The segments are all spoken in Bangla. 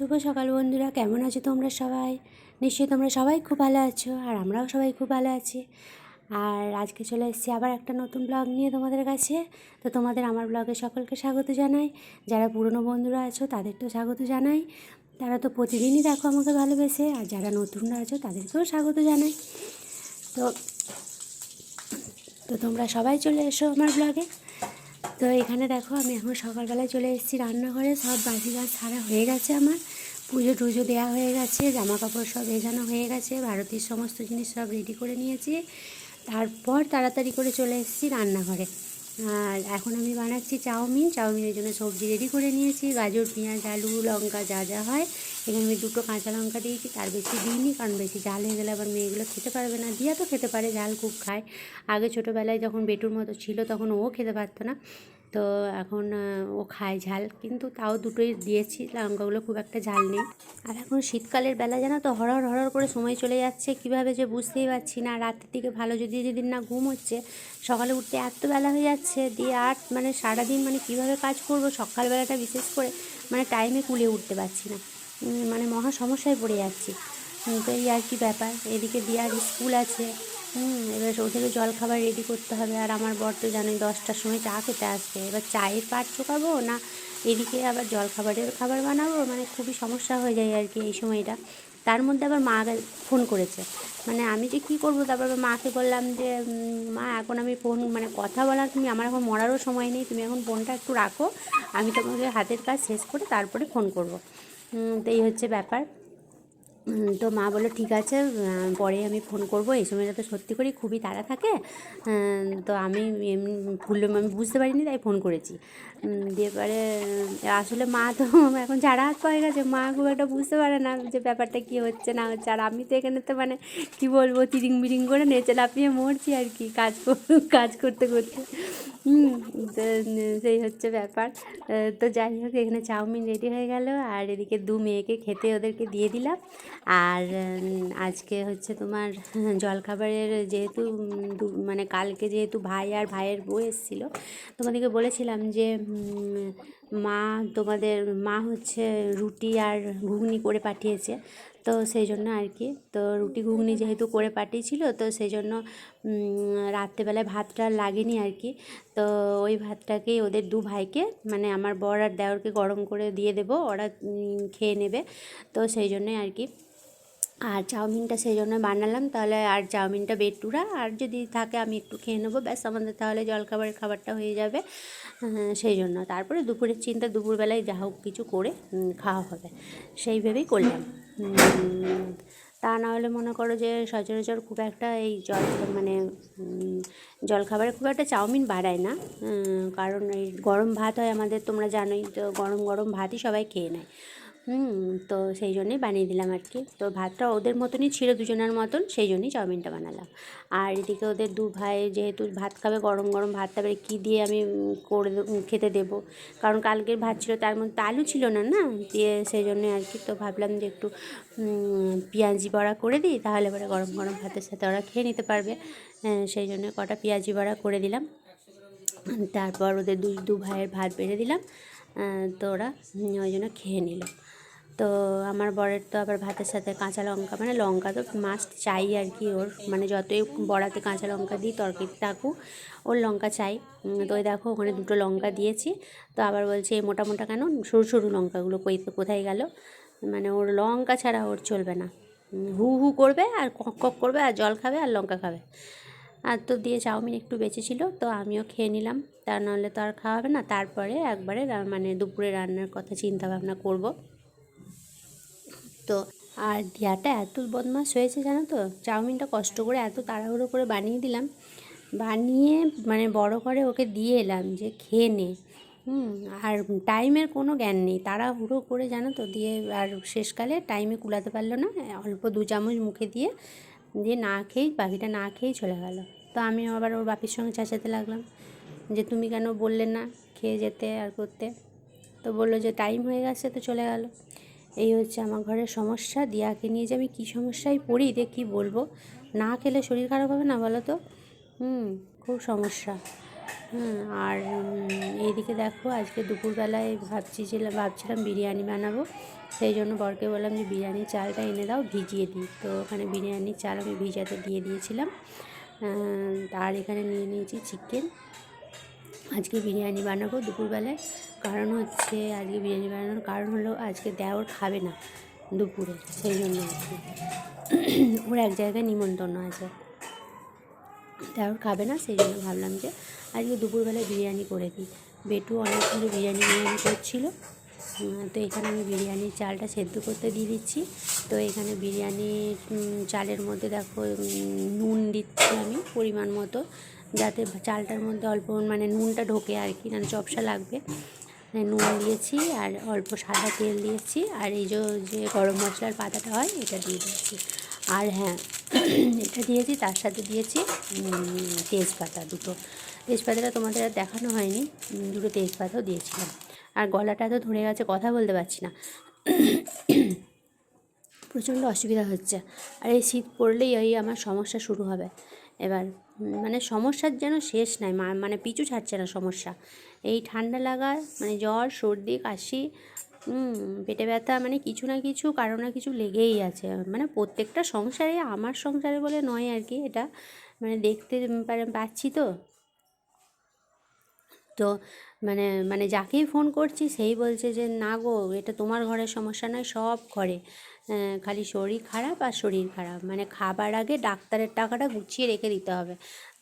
শুভ সকাল বন্ধুরা, কেমন আছো তোমরা সবাই? নিশ্চয়ই তোমরা সবাই খুব ভালো আছো আর আমরাও সবাই খুব ভালো আছি। আর আজকে চলে এসেছি আবার একটা নতুন ব্লগ নিয়ে তোমাদের কাছে। তো তোমাদের আমার ব্লগে সকলকে স্বাগত জানাই। যারা পুরনো বন্ধুরা আছো তাদের তো স্বাগত জানাই। তারা তো প্রতিদিনই দেখো আমাকে ভালোবেসে, আর যারা নতুনরা আছো, তাদেরকেও স্বাগত জানাই। তো তো তোমরা সবাই চলে এসো আমার ব্লগে তো এখানে দেখো আমি এখন সকালবেলায় চলে এসেছি রান্নাঘরে। সব বাসি গাছ ছাড়া হয়ে গেছে আমার। পুজো টুজো দেওয়া হয়ে গেছে জামা কাপড় সব ভেজানো হয়ে গেছে, ভারতীয় সমস্ত জিনিস সব রেডি করে নিয়েছি। তারপর তাড়াতাড়ি করে চলে এসেছি রান্নাঘরে। আর এখন আমি বানাচ্ছি চাউমিন। চাউমিনের জন্য সবজি রেডি করে নিয়েছি। গাজর, পেঁয়াজ, আলু, লঙ্কা যা যা হয়। এখানে আমি দুটো কাঁচা লঙ্কা দিয়েছি, তার বেশি দিইনি কারণ বেশি ঝাল হয়ে গেলে আবার মেয়েগুলো খেতে পারবে না। দিয়া তো খেতে পারে, ঝাল খুব খায়। আগে ছোটোবেলায় যখন বেটুর মতো ছিল তখন ও খেতে পারতো না। তো এখন ও খায় ঝাল। কিন্তু তাও দুটোই দিয়েছি, লঙ্কাগুলো খুব একটা ঝাল নেই। আর এখন শীতকালের বেলা, জানো তো, হরহর হরহর করে সময় চলে যাচ্ছে। কীভাবে যে বুঝতেই পারছি না, রাতের দিকে ভালো, যদি যেদিন না ঘুম হচ্ছে, সকালে উঠতে এত বেলা হয়ে যাচ্ছে, দিয়ে আর মানে সারাদিন মানে কীভাবে কাজ করব, সকালবেলাটা বিশেষ করে মানে টাইমে কুলিয়ে উঠতে পারছি না। মানে মহা সমস্যায় পড়ে যাচ্ছি। তো এই আর কি ব্যাপার। এদিকে দিয়ার স্কুল আছে। হুম, এবার ওদেরও জল খাবার রেডি করতে হবে। আর আমার বর তো জানোই দশটার সময় চা খেতে আসবে। এবার চায়ের পাট চোকাবো না এদিকে আবার জল খাবারের খাবার বানাবো? মানে খুবই সমস্যা হয়ে যায় আর কি এই সময়টা। তার মধ্যে আবার মা ফোন করেছে। মানে আমি যে কী করব? তারপর মাকে বললাম যে মা, এখন আমি ফোন মানে কথা বলার তুমি আমার এখন মরারও সময় নেই। তুমি এখন ফোনটা একটু রাখো। আমি তোমাকে হাতের কাজ শেষ করে তারপরে ফোন করব। তো এই হচ্ছে ব্যাপার। তো মা বলল, ঠিক আছে পরে আমি ফোন করব, এই সময়টা তো সত্যি করেই খুবই তাড়া থাকে। তো আমি এমনি আমি বুঝতে পারিনি, তাই ফোন করেছি। দিয়ে পরে আসলে মা তো এখন ঝাড়া হাত পায়ে গেছে। মা খুব একটা বুঝতে পারে না যে ব্যাপারটা কী হচ্ছে, না হচ্ছে। আর আমি তো এখানে তো মানে কী বলব তিরিং বিরিং করে নেচে লাফিয়ে মরছি আর কি কাজ কাজ করতে করতে। সেই হচ্ছে ব্যাপার। তো যাই হোক, এখানে চাউমিন রেডি হয়ে গেল। আর এদিকে দু মেয়েকে খেতে ওদেরকে দিয়ে দিলাম। আর আজকে হচ্ছে তোমার জলখাবারের যেহেতু মানে কালকে যেহেতু ভাই আর ভাইয়ের বউ এসেছিল, তোমাদেরকে বলেছিলাম যে মা তোমাদের, মা হচ্ছে রুটি আর ঘুগনি করে পাঠিয়েছে, তো সেই জন্য আর কি, তো রুটি ঘুগনি যেহেতু করে পাঠিয়েছিল, তো সেই জন্য রাত্রেবেলায় ভাতটা লাগেনি আর কি, তো ওই ভাতটাকেই ওদের দু ভাইকে মানে আমার বর আর দেওরকে গরম করে দিয়ে দেবো, ওরা খেয়ে নেবে, তো সেই জন্যই আর কি আর চাউমিনটা সেই জন্য বানালাম, তাহলে আর চাউমিনটা বেটুরা, আর যদি থাকে আমি একটু খেয়ে নেব। ব্যাস, আমাদের তাহলে জলখাবারের খাবারটা হয়ে যাবে সেই জন্য। তারপরে দুপুরের চিন্তা, দুপুরবেলায় যা হোক কিছু করে খাওয়া হবে। সেই ভেবেই করলাম। তা না হলে মনে করো যে সচরাচর খুব একটা এই জল মানে জলখাবারে খুব একটা চাউমিন বাড়ায় না। কারণ এই গরম ভাত হয় আমাদের, তোমরা জানোই তো, গরম গরম ভাতই সবাই খেয়ে নেয়। হুম তো সেই জন্যই বানিয়ে দিলাম আর কি। তো ভাতটা ওদের মতনই ছিল দুজনের মতন সেই জন্যই চাউমিনটা বানালাম। আর এদিকে ওদের দু ভাই যেহেতু ভাত খাবে গরম গরম ভাত তারপরে কী দিয়ে আমি করে খেতে দেবো? কারণ কালকের ভাত ছিল তার মধ্যে আলু ছিল না না? দিয়ে সেই জন্যই আর কি তো ভাবলাম যে একটু পেঁয়াজি বড়া করে দিই তাহলে পরে গরম গরম ভাতের সাথে ওরা খেয়ে নিতে পারবে। হ্যাঁ, সেই জন্য কটা পেঁয়াজি বড়া করে দিলাম। তারপর ওদের দুই দু ভাইয়ের ভাত বেড়ে দিলাম। তো ওরা ওই জন্য খেয়ে নিল। তো আমার বরের তো আবার ভাতের সাথে কাঁচা লঙ্কা মানে লঙ্কা তো মাস্ট চাই আর কি ওর। মানে যতই বড়াতে কাঁচা লঙ্কা দিই তরকারি থাকুক, ওর লঙ্কা চাই। তো ওই দেখো ওখানে দুটো লঙ্কা দিয়েছি। তো আবার বলছে, এই মোটা মোটা কেন? সরু সরু লঙ্কাগুলো কোথায় গেল? মানে ওর লঙ্কা ছাড়া ওর চলবে না। হু হু করবে আর কক কক করবে আর জল খাবে আর লঙ্কা খাবে। আর তো দিয়ে চাউমিন একটু বেঁচে বেঁচেছিলো তো আমিও খেয়ে নিলাম। তা নাহলে তো আর খাওয়া হবে না। তারপরে একবারে মানে দুপুরে রান্নার কথা চিন্তা ভাবনা করব। তো আর দিয়াটা এত বদমাস হয়েছে জানো তো? চাউমিনটা কষ্ট করে এত তাড়াহুড়ো করে বানিয়ে দিলাম। বানিয়ে মানে বড় করে ওকে দিয়ে এলাম যে খেয়ে নে। হুম, আর টাইমের কোনো জ্ঞান নেই। তাড়াহুড়ো করে জানো তো দিয়ে আর শেষকালে টাইমে কুলাতে পারল না, অল্প দু চামচ মুখে দিয়ে দিয়ে না খেয়েই পাখিটা না খেয়েই চলে গেল। তো আমি আবার ওর বাপির সঙ্গে চেঁচাতে লাগলাম যে তুমি কেন বললে না খেয়ে যেতে আর করতে? তো বলল যে টাইম হয়ে গেছে তো চলে গেল। এই হচ্ছে আমার ঘরের সমস্যা। দিয়াকে নিয়ে যে আমি কী সমস্যায় পড়ি দিয়ে কী বলব? না খেলে শরীর খারাপ হবে না বলো তো? হুম, খুব সমস্যা। হুম, আর এইদিকে দেখো, আজকে দুপুরবেলায় ভাবছিলাম ভাবছিলাম বিরিয়ানি বানাবো। সেই জন্য বরকে বললাম যে, বিরিয়ানির চালটা এনে দাও, ভিজিয়ে দিই। তো ওখানে বিরিয়ানির চাল আমি ভিজাতে দিয়ে দিয়েছিলাম। আর এখানে নিয়ে নিয়েছি চিকেন। আজকে বিরিয়ানি বানাবো দুপুরবেলায়। কারণ হচ্ছে আজকে বিরিয়ানি বানানোর কারণ হলো আজকে দেওর খাবে না দুপুরে, সেই জন্য আর কি। ওর এক জায়গায় নিমন্ত্রণ আছে। দেওর খাবে না, সেই জন্য ভাবলাম যে আজকে দুপুরবেলায় বিরিয়ানি করে দিই। বেটু অনেক বিরিয়ানি বিরিয়ানি করছিল। তো এখানে আমি বিরিয়ানির চালটা সেদ্ধ করতে দিয়ে দিচ্ছি। তো এখানে বিরিয়ানির চালের মধ্যে দেখো নুন দিচ্ছি আমি পরিমাণ মতো, যাতে চালটার মধ্যে অল্প মানে নুনটা ঢোকে আর কি মানে চপসা লাগবে। নুন দিয়েছি আর অল্প সাদা তেল দিয়েছি। আর এই যে গরম মশলার পাতাটা হয়, এটা দিয়ে দিয়েছি। আর হ্যাঁ এটা দিয়েছি, তার সাথে দিয়েছি তেজপাতা দুটো। তেজপাতাটা তোমাদের আর দেখানো হয়নি দুটো তেজপাতাও দিয়েছিলাম। আর গলাটা তো ধরে গেছে, কথা বলতে পারছি না। প্রচণ্ড অসুবিধা হচ্ছে। আর এই শীত পড়লেই এই আমার সমস্যা শুরু হবে। এবার মানে সমস্যার যেন শেষ নাই মানে পিছু ছাড়ছে না সমস্যা। এই ঠান্ডা লাগা মানে জ্বর, সর্দি, কাশি পেটে ব্যথা মানে কিছু না কিছু, কারও না কিছু লেগেই আছে। মানে প্রত্যেকটা সংসারে, আমার সংসারে বলে নয় আর কি এটা। মানে দেখতে পাচ্ছি তো। তো মানে মানে যাকেই ফোন করছি সেই বলছে যে, না গো, এটা তোমার ঘরের সমস্যা নয়, সব ঘরে। খালি শরীর খারাপ আর শরীর খারাপ। মানে খাবার আগে ডাক্তারের টাকাটা গুছিয়ে রেখে দিতে হবে।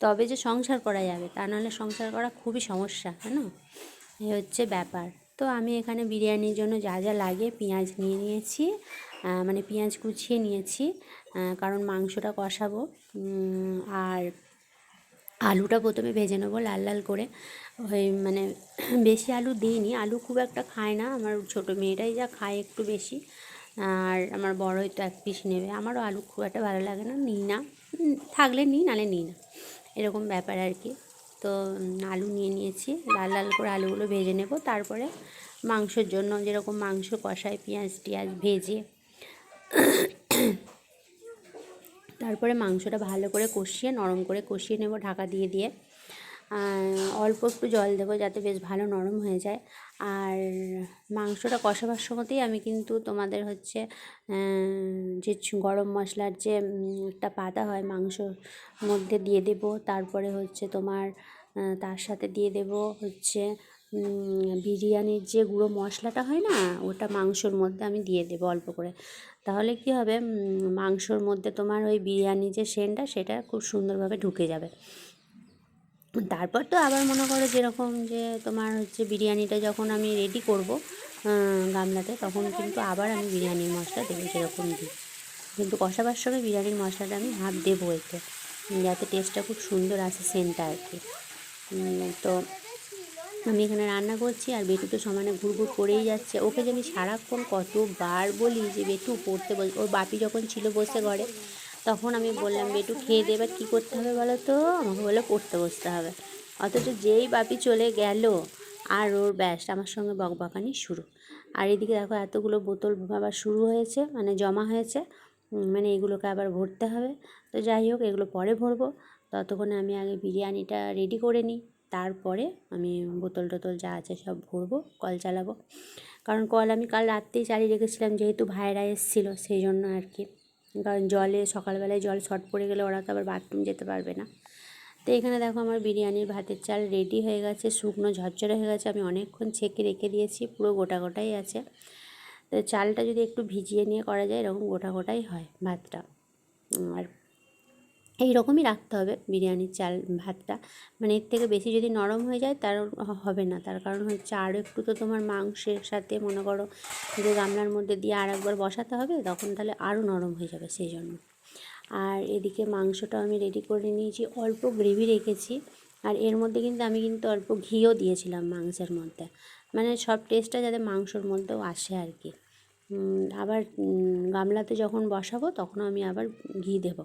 তবে যে সংসার করা যাবে, তা নাহলে সংসার করা খুবই সমস্যা জানো এই হচ্ছে ব্যাপার। তো আমি এখানে বিরিয়ানির জন্য যা যা লাগে পেঁয়াজ নিয়ে নিয়েছি মানে পেঁয়াজ কুচিয়ে নিয়েছি কারণ মাংসটা কষাবো। আর আলুটা প্রথমে ভেজে নেব লাল লাল করে। ওই মানে বেশি আলু দিইনি, আলু খুব একটা খায় না, আমার ছোটো মেয়েটাই যা খায় একটু বেশি। আর আমার বড়ই তো এক পিস নেবে, আমারও আলু খুব একটা ভালো লাগে না, নিই না। থাকলে নিই, নালে নিই না। এরকম ব্যাপার আর কি। তো আলু নিয়ে নিয়েছি, লাল লাল করে আলুগুলো ভেজে নেব, তারপরে মাংসের জন্য যেরকম মাংস কষায়, পেঁয়াজ টিয়াজ ভেজে তারপরে মাংসটা ভালো করে কষিয়ে, নরম করে কষিয়ে নেব ঢাকা দিয়ে দিয়ে। অল্প একটু জল দেবো যাতে বেশ ভালো নরম হয়ে যায়। আর মাংসটা কষাবার সময়তেই আমি কিন্তু তোমাদের হচ্ছে যে গরম মশলার যে একটা পাতা হয় মাংসর মধ্যে দিয়ে দেব। তারপরে হচ্ছে তোমার তার সাথে দিয়ে দেব হচ্ছে বিরিয়ানির যে গুঁড়ো মশলাটা হয় না, ওটা মাংসর মধ্যে আমি দিয়ে দেবো অল্প করে। তাহলে কি হবে? মাংসর মধ্যে তোমার ওই বিরিয়ানি যে সেন্টটা, সেটা খুব সুন্দরভাবে ঢুকে যাবে। তারপর তো আবার মনে করো যেরকম যে তোমার হচ্ছে বিরিয়ানিটা যখন আমি রেডি করব গামলাতে, তখন কিন্তু আবার আমি বিরিয়ানির মশলা দেবো যেরকম দিই কিন্তু কষাবার সময় বিরিয়ানির মশলাটা আমি হাফ দেবো এতে, যাতে টেস্টটা খুব সুন্দর আসে সেন্টটা আর কি। তো আমি এখানে রান্না করছি আর বেটু তো সমানে ঘুরঘুর করেই যাচ্ছে। ওকে যে আমি সারাক্ষণ কতবার বলি যে, বেটু, পড়তে বল ওর বাপি যখন ছিল বসে ঘরে, তখন আমি বললাম, বেটু, খেয়ে দিয়ে এবার কী করতে হবে বলো তো? আমাকে বলে পড়তে বসতে হবে। অথচ যেই বাপি চলে গেল, আর ওর ব্যাস, আমার সঙ্গে বকবকানি শুরু। আর এদিকে দেখো, এতগুলো বোতল আবার শুরু হয়েছে মানে জমা হয়েছে। মানে এগুলোকে আবার ভরতে হবে। তো যাই হোক, এগুলো পরে ভরবো। ততক্ষণে আমি আগে বিরিয়ানিটা রেডি করে নিই। তারপরে আমি বোতল টোতল যা আছে সব ভরবো, কল চালাবো। কারণ কল আমি কাল রাত্রেই চালিয়ে রেখেছিলাম, যেহেতু ভাইরা এসেছিল সেই জন্য আর কি। কারণ জলে, সকালবেলায় জল শর্ট পড়ে গেলে ওরা তো আবার বাথরুম যেতে পারবে না। তো এখানে দেখো আমার বিরিয়ানির ভাতের চাল রেডি হয়ে গেছে, শুকনো ঝরঝরে হয়ে গেছে, আমি অনেকক্ষণ ছেঁকে রেখে দিয়েছি, পুরো গোটা গোটাই আছে। তো চালটা যদি একটু ভিজিয়ে নিয়ে করা যায়, এরকম গোটা গোটাই হয় ভাতটা। আর এই রকমই রাখতে হবে বিরিয়ানির চাল, ভাতটা। মানে এর থেকে বেশি যদি নরম হয়ে যায় তার হবে না। তার কারণ হচ্ছে আরও একটু তো তোমার মাংসের সাথে মনে করো যে গামলার মধ্যে দিয়ে আর একবার বসাতে হবে তখন তাহলে আরও নরম হয়ে যাবে সেই জন্য। আর এদিকে মাংসটা আমি রেডি করে নিয়েছি, অল্প গ্রেভি রেখেছি। আর এর মধ্যে কিন্তু আমি কিন্তু অল্প ঘিও দিয়েছিলাম মাংসের মধ্যে। মানে সব টেস্টটা যাতে মাংসর মধ্যেও আসে আর কি। আবার গামলাতে যখন বসাবো তখন আমি আবার ঘি দেবো।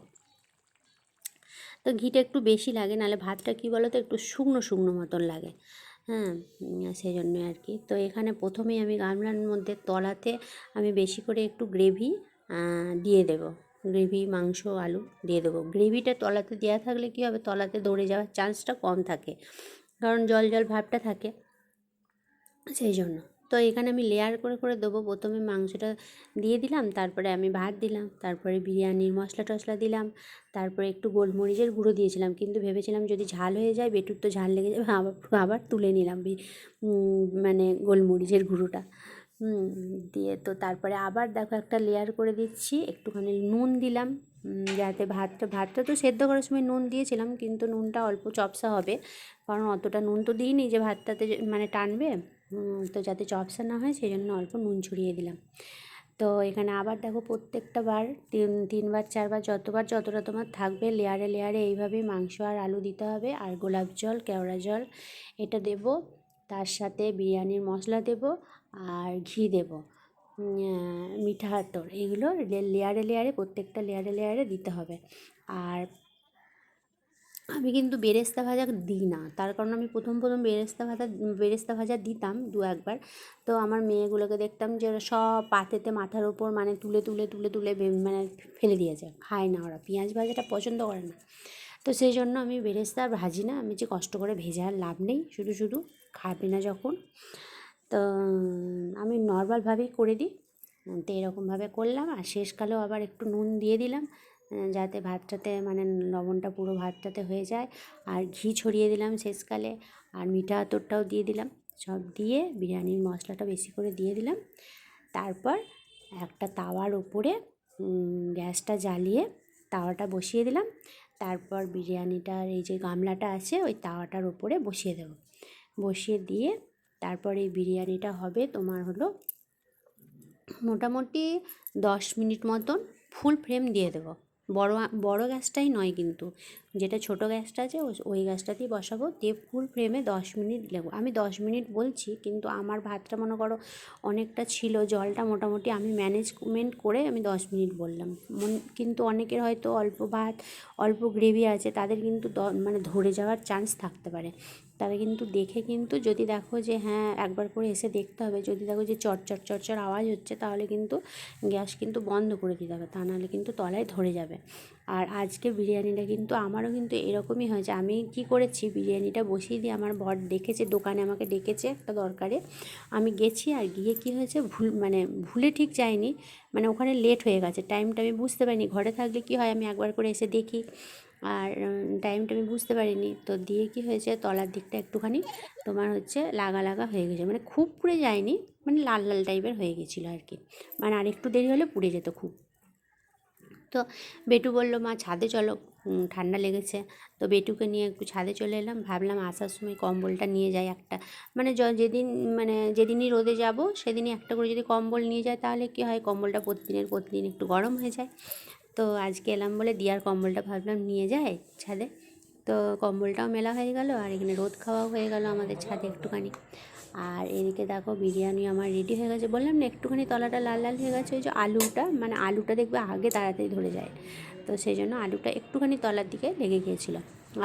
তো ঘিটা একটু বেশি লাগে, নাহলে ভাতটা কী বলো তো একটু শুকনো শুকনো মতন লাগে। হ্যাঁ সেই জন্য আর কি তো এখানে প্রথমেই আমি গামলার মধ্যে তলাতে আমি বেশি করে একটু গ্রেভি দিয়ে দেবো। গ্রেভি, মাংস, আলু দিয়ে দেবো। গ্রেভিটা তলাতে দেওয়া থাকলে কী হবে? তলাতে দৌড়ে যাওয়ার চান্সটা কম থাকে। কারণ জল জল ভাবটা থাকে। সেই জন্য। তো এখানে আমি লেয়ার করে করে দেবো। প্রথমে মাংসটা দিয়ে দিলাম, তারপরে আমি ভাত দিলাম, তারপরে বিরিয়ানির মশলা টশলা দিলাম, তারপরে একটু গোলমরিচের গুঁড়ো দিয়েছিলাম। কিন্তু ভেবেছিলাম যদি ঝাল হয়ে যায়, বেটুর তো ঝাল লেগে যাবে, আবার আবার তুলে নিলাম মানে গোলমরিচের গুঁড়োটা। দিয়ে তো তারপরে আবার দেখো একটা লেয়ার করে দিচ্ছি, একটুখানি নুন দিলাম যাতে ভাতটা ভাতটা তো সেদ্ধ করার সময় নুন দিয়েছিলাম, কিন্তু নুনটা অল্প চপসা হবে, কারণ অতটা নুন তো দিইনি যে ভাতটাতে মানে টানবে। তো যাতে চপসা না হয় সেই জন্য অল্প নুন ছড়িয়ে দিলাম। তো এখানে আবার দেখো প্রত্যেকটা বার তিন, তিনবার, চারবার, যতবার যতটা তোমার থাকবে লেয়ারে লেয়ারে এইভাবেই মাংস আর আলু দিতে হবে, আর গোলাপ জল, কেওড়া জল এটা দেব, তার সাথে বিরিয়ানির মশলা দেব, আর ঘি দেব মিঠা আতর এগুলো লেয়ারে লেয়ারে প্রত্যেকটা লেয়ারে লেয়ারে দিতে হবে। আর আমি কিন্তু বেরেস্তা ভাজা দিই না। তার কারণ আমি প্রথম প্রথম বেরেস্তা ভাজা বেরেস্তা ভাজা দিতাম দু একবার। তো আমার মেয়েগুলোকে দেখতাম যে ওরা সব পাতেতে মাথার ওপর মানে তুলে তুলে তুলে তুলে মানে ফেলে দিয়েছে খায় না ওরা। পেঁয়াজ ভাজাটা পছন্দ করে না। তো সেই জন্য আমি বেরেস্তা ভাজি না। আমি যে কষ্ট করে ভেজে আর লাভ নেই। শুধু শুধু খাবে না যখন। তো আমি নর্মালভাবেই করে দিই। তো এরকমভাবে করলাম। আর শেষকালেও আবার একটু নুন দিয়ে দিলাম। যাতে ভাতটাতে মানে লবণটা পুরো ভাতটাতে হয়ে যায়। আর ঘি ছড়িয়ে দিলাম শেষকালে। আর মিঠা আতরটাও দিয়ে দিলাম। সব দিয়ে বিরিয়ানির মশলাটা বেশি করে দিয়ে দিলাম। তারপর একটা তাওয়ার ওপরে গ্যাসটা জ্বালিয়ে তাওয়াটা বসিয়ে দিলাম। তারপর বিরিয়ানিটার এই যে গামলাটা আছে, ওই তাওয়াটার ওপরে বসিয়ে দেবো। বসিয়ে দিয়ে তারপর এই বিরিয়ানিটা হবে তোমার হলো মোটামুটি দশ মিনিট মতন ফুল ফ্রেম দিয়ে দেবো। বড় বড় গ্যাসটাই নয় কিন্তু। যেটা ছোট গ্যাসটা আছে ওই- গ্যাসটাতেই বসাবো। দিয়ে ফুল ফ্রেমে দশ মিনিট লেগো আমি দশ মিনিট বলছি, কিন্তু আমার ভাতটা মনে করো অনেকটা ছিল, জলটা মোটামুটি আমি ম্যানেজমেন্ট করে আমি দশ মিনিট বললাম। কিন্তু অনেকের হয়তো অল্প ভাত, অল্প গ্রেভি আছে, তাদের কিন্তু মানে ধরে যাওয়ার চান্স থাকতে পারে। তারা কিন্তু দেখে কিন্তু যদি দেখো যে হ্যাঁ একবার করে এসে দেখতে হবে, যদি দেখো যে চটচট চটচট আওয়াজ হচ্ছে, তাহলে কিন্তু গ্যাস কিন্তু বন্ধ করে দিতে হবে, তা নাহলে কিন্তু তলায় ধরে যাবে। আর আজকে বিরিয়ানিটা কিন্তু আমারও কিন্তু এরকমই হয়েছে। আমি কি করেছি, বিরিয়ানিটা বসিয়ে দিয়ে আমার বর ডেকেছে, দোকানে আমাকে ডেকেছে একটা দরকারে। আমি গেছি আর গিয়ে কি হয়েছে, ভুল মানে ভুলে ঠিক যায়নি মানে ওখানে লেট হয়ে গেছে টাইমটা আমি বুঝতে পারিনি। ঘরে থাকলে কি হয়, আমি একবার করে এসে দেখি। আর টাইমটা আমি বুঝতে পারিনি। তো দিয়ে কি হয়েছে, তলার দিকটা একটুখানি তোমার হচ্ছে লাগা লাগা হয়ে গেছে। মানে খুব পুড়ে যায়নি মানে লাল লাল টাইপের হয়ে গেছিল আর কি মানে আরেকটু দেরি হলে পুড়ে যেত খুব। তো বেটু বলল, মা, ছাদে চলো। ঠান্ডা লেগেছে। তো বেটুকে নিয়ে একটু ছাদে চলে এলাম। ভাবলাম আসার সময় কম্বলটা নিয়ে যাই একটা। মানে যেদিন মানে যেদিনই রোদে যাব, সেদিনই একটা করে যদি কম্বল নিয়ে যায়, তাহলে কি হয়, কম্বলটা প্রতিদিনের প্রতিদিন একটু গরম হয়ে যায়। তো আজকে এলাম বলে দিয়ার কম্বলটা ভাবলাম নিয়ে যায় ছাদে। তো কম্বলটাও মেলা হয়ে গেল আর এখানে রোদ খাওয়াও হয়ে গেল আমাদের ছাদে একটুখানি। আর এদিকে দেখো বিরিয়ানি আমার রেডি হয়ে গেছে। বললাম না, একটুখানি তলাটা লাল লাল হয়ে গেছে, ওই যে আলুটা মানে আলুটা দেখবে আগে তাড়াতাড়ি ধরে যায়। তো সেই জন্য আলুটা একটুখানি তলার দিকে লেগে গিয়েছিল,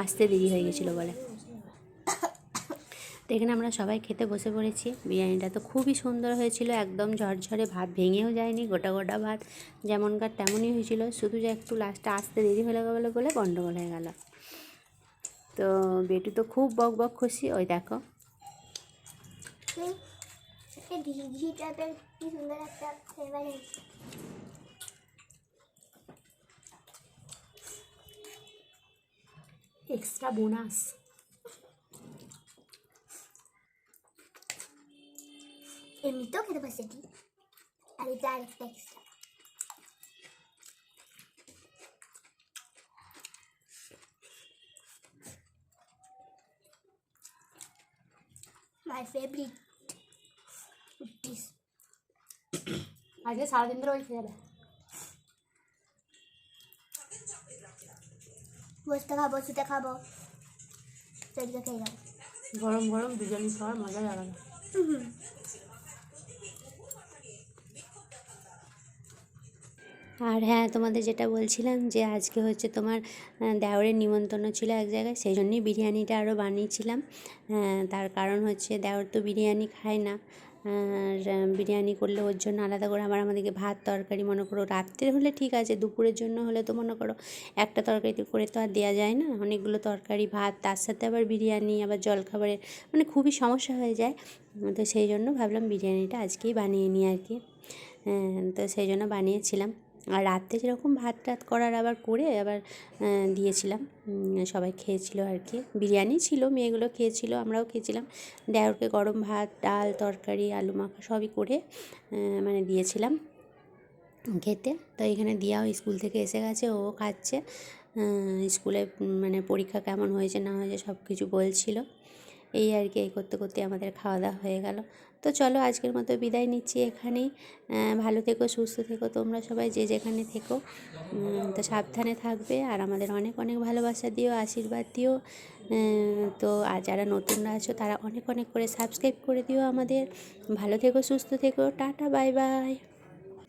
আসতে দেরি হয়ে গেছিল বলে। তো এখানে আমরা সবাই খেতে বসে পড়েছি। বিরিয়ানিটা তো খুবই সুন্দর হয়েছিল একদম ঝরঝরে ভাত ভেঙেও যায়নি গোটা গোটা ভাত যেমনকার তেমনই হয়েছিল। শুধু যে একটু লাস্টে আসতে দেরি হয়ে গেলো বলে গন্ডগোল হয়ে গেল। তো বেটু তো খুব বক বক খুশি ওই দেখো। এক্সট্রা ঘি ঘি টাইপের কি সুন্দর একটা ফ্লেভার এসেছে এক্সট্রা বোনাস এমনিতেও খেতে পারছে কি আর এটা আর একটা এক্সট্রা মাই ফেভারিট ডিশ আজকে সারাদিন ধরে ওই খেয়ে যাবে বসতে খাব শুতে খাব সেদিকে খেয়ে যাব গরম গরম বিরিয়ানি খাওয়ার মজাই আলাদা আর হ্যাঁ তোমাদের যেটা বলছিলাম যে আজকে হচ্ছে তোমার দেওরের নিমন্ত্রণ ছিল এক জায়গায়, সেই জন্যই বিরিয়ানিটা আরও বানিয়েছিলাম। তার কারণ হচ্ছে দেওর তো বিরিয়ানি খায় না। আর বিরিয়ানি করলে ওর জন্য আলাদা করে আবার আমাদেরকে ভাত, তরকারি মনে করো, রাত্রে হলে ঠিক আছে, দুপুরের জন্য হলে তো মনে করো একটা তরকারি করে তো আর দেওয়া যায় না। অনেকগুলো তরকারি, ভাত, তার সাথে আবার বিরিয়ানি, আবার জলখাবারের মানে খুবই সমস্যা হয়ে যায়। তো সেই জন্য ভাবলাম বিরিয়ানিটা আজকেই বানিয়ে নিই আর কি। তো সেই জন্য বানিয়েছিলাম। আর রাত্রে যেরকম ভাত টাত করার আবার করে আবার দিয়েছিলাম। সবাই খেয়েছিল আর কি। বিরিয়ানি ছিল, মেয়েগুলো খেয়েছিল, আমরাও খেয়েছিলাম। দেওরকে গরম ভাত, ডাল, তরকারি, আলু মাখা সবই করে মানে দিয়েছিলাম খেতে। তো এখানে দিয়াও স্কুল থেকে এসে গেছে, ও খাচ্ছে। স্কুলে মানে পরীক্ষা কেমন হয়েছে না হয়েছে সব কিছু বলছিল। এই আর কি, এই করতে করতে আমাদের খাওয়া দাওয়া হয়ে গেল। তো চলো আজকের মতো বিদায় নিচ্ছি এখানেই। ভালো থেকো, সুস্থ থেকো তোমরা সবাই যে যেখানে থেকো। তো সাবধানে থাকবে আর আমাদের অনেক অনেক ভালোবাসা দিও, আশীর্বাদ দিও। তো আর যারা নতুনরা আছো তারা অনেক অনেক করে সাবস্ক্রাইব করে দিও আমাদের। ভালো থেকো, সুস্থ থেকো, টাটা বাই বাই